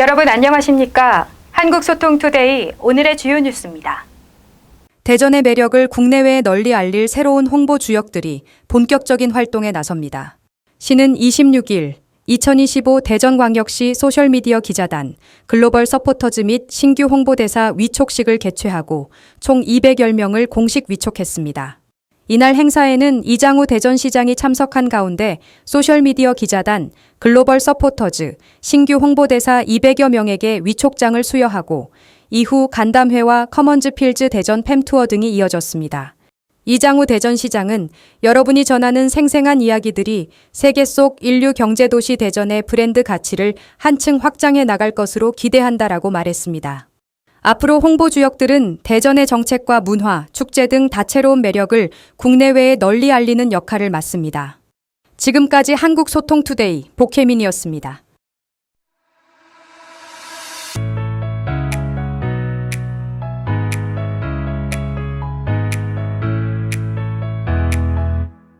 여러분 안녕하십니까? 한국소통투데이 오늘의 주요 뉴스입니다. 대전의 매력을 국내외에 널리 알릴 새로운 홍보 주역들이 본격적인 활동에 나섭니다. 시는 26일 2025 대전광역시 소셜미디어 기자단 글로벌 서포터즈 및 신규 홍보대사 위촉식을 개최하고 총 200여 명을 공식 위촉했습니다. 이날 행사에는 이장우 대전시장이 참석한 가운데 소셜미디어 기자단, 글로벌 서포터즈, 신규 홍보대사 200여 명에게 위촉장을 수여하고 이후 간담회와 커먼즈 필즈 대전 팸투어 등이 이어졌습니다. 이장우 대전시장은 여러분이 전하는 생생한 이야기들이 세계 속 인류 경제도시 대전의 브랜드 가치를 한층 확장해 나갈 것으로 기대한다라고 말했습니다. 앞으로 홍보 주역들은 대전의 정책과 문화, 축제 등 다채로운 매력을 국내외에 널리 알리는 역할을 맡습니다. 지금까지 한국소통투데이 복혜민이었습니다.